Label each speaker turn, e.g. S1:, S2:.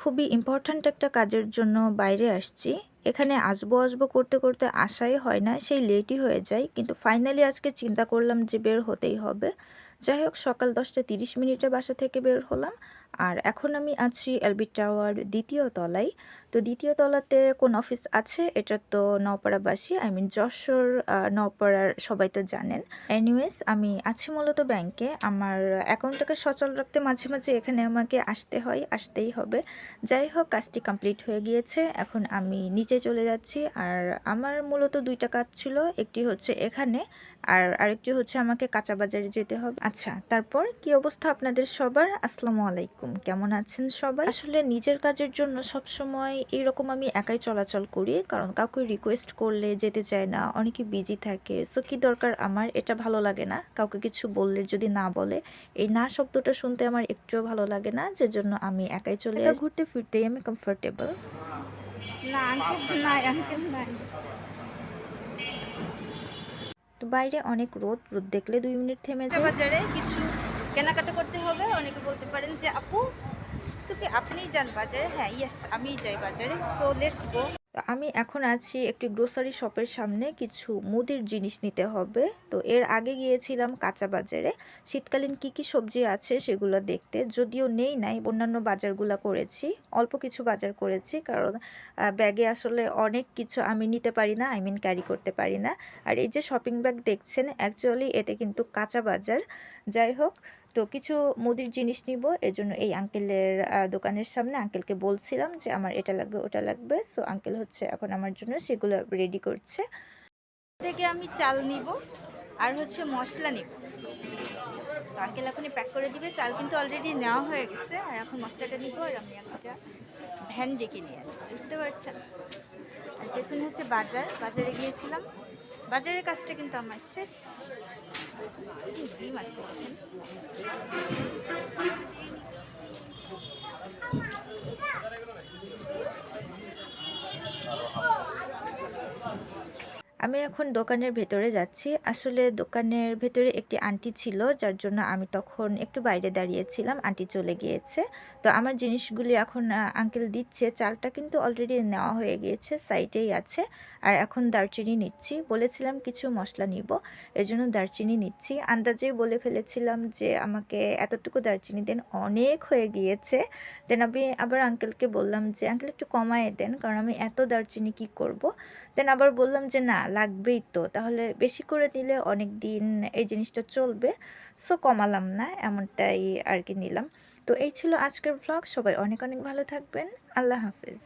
S1: খুবই ইম্পর্ট্যান্ট একটা কাজের জন্য বাইরে আসছি। এখানে আসব আসব করতে করতে আসাই হয় না, সেই লেটই হয়ে যায়। কিন্তু ফাইনালি আজকে চিন্তা করলাম যে বের হতেই হবে। যাই হোক, সকাল দশটা তিরিশ মিনিটে বাসা থেকে বের হলাম। আর এখন আমি আছি এলবি টাওয়ার দ্বিতীয় তলায়। তো দ্বিতীয় তলাতে কোন অফিস আছে? এটা তো নওপাড়াবাসী, আই মিন যশোর নওপাড়ার সবাই তো জানেন। এনিওয়েজ আমি আছি মূলত ব্যাংকে। আমার অ্যাকাউন্টটাকে সচল রাখতে মাঝে মাঝে এখানে আমাকে আসতে হয়, আসতেই হবে। যাই হোক, কাজটি কমপ্লিট হয়ে গিয়েছে। এখন আমি নিচে চলে যাচ্ছি। আর আমার মূলত দুইটা কাজ ছিল। একটি হচ্ছে এখানে আর আরেকটি হচ্ছে আমাকে কাঁচা বাজারে যেতে হবে। আচ্ছা তারপর কি অবস্থা আপনাদের সবার? আসসালামু আলাইকুম কেমন আছেন সবাই? আসলে নিজের কাজের জন্য সব সময় এইরকম আমি একাই চলাচল করি কারণ কাউকে রিকোয়েস্ট করলে যেতে চায় না অনেকে বিজি থাকে। সো কি দরকার আমার? এটা ভালো লাগে না। কাউকে কিছু বললে যদি না বলে এই না শব্দটা শুনতে আমার একটুও ভালো লাগে না যে জন্য আমি একাই চলে ঘুরতে ফিরতেই আমি কমফোর্টেবল
S2: না আঙ্কেল নাই আঙ্কেল নাই।
S1: তো বাইরে অনেক রোদ রোদ দেখলে দুই মিনিট থেমে যায়।
S2: বাজারে কিছু কেনাকাটা করতে হবে, অনেকে বলতে পারেন যে, আপু আপনি যান বাজারে? হ্যাঁ ইয়েস আমি যাই বাজারে। সো লেটস গো
S1: আমি এখন আছি একটি গ্রোসারি শপের সামনে কিছু মুদির জিনিস নিতে হবে। তো এর আগে গিয়েছিলাম কাঁচা বাজারে। শীতকালীন কি কি সবজি আছে সেগুলো দেখতে। যদিও নেই নাই, অন্যান্য বাজারগুলো করেছি। অল্প কিছু বাজার করেছি কারণ ব্যাগে আসলে অনেক কিছু আমি নিতে পারি না আই মিন ক্যারি করতে পারি না। আর এই যে শপিং ব্যাগ দেখছেন অ্যাকচুয়ালি এতে কিন্তু কাঁচা বাজার। যাই হোক তো কিছু মুদির জিনিস নিব, এজন্য এই আঙ্কেলের দোকানের সামনে আঙ্কেলকে বলছিলাম যে আমার এটা লাগবে, ওটা লাগবে। সো আঙ্কেল হচ্ছে এখন আমার জন্য সেগুলো রেডি করছে।
S2: থেকে আমি চাল নিব আর হচ্ছে মশলা নিব। আঙ্কেল এখনই প্যাক করে দিবে, চাল কিন্তু অলরেডি নেওয়া হয়ে গেছে। আর এখন মশলাটা নিব আর আমি একটা ভ্যান ডেকে নিয়ে আসব, বুঝতে পারছেন? আর পেছনে হচ্ছে বাজার, বাজারে গিয়েছিলাম। বাজারের কাজটা কিন্তু আমার শেষ। ডিম আছে।
S1: আমি এখন দোকানের ভেতরে যাচ্ছি। আসলে দোকানের ভেতরে একটি আন্টি ছিল, যার জন্য আমি তখন একটু বাইরে দাঁড়িয়েছিলাম। আন্টি চলে গিয়েছে। তো আমার জিনিসগুলি এখন আঙ্কেল দিচ্ছে। চালটা কিন্তু অলরেডি নেওয়া হয়ে গিয়েছে, সাইডেই আছে। আর এখন দারচিনি নিচ্ছি। বলেছিলাম কিছু মশলা নিব, এজন্য দারচিনি নিচ্ছি। আন্দাজেই বলে ফেলেছিলাম যে আমাকে এতটুকু দারচিনি দেন, অনেক হয়ে গিয়েছে। দেন আমি আবার আঙ্কেলকে বললাম যে আঙ্কেল একটু কমায় দেন, কারণ আমি এত দারচিনি কি করব? দেন আবার বললাম যে, না লাগবেই তো। তাহলে বেশি করে দিলে অনেক দিন এই জিনিসটা চলবে। সো কমালাম না, এমনটাই আর কি নিলাম। তো এই ছিল আজকের ব্লগ সবাই অনেক অনেক ভালো থাকবেন। আল্লাহ হাফিজ।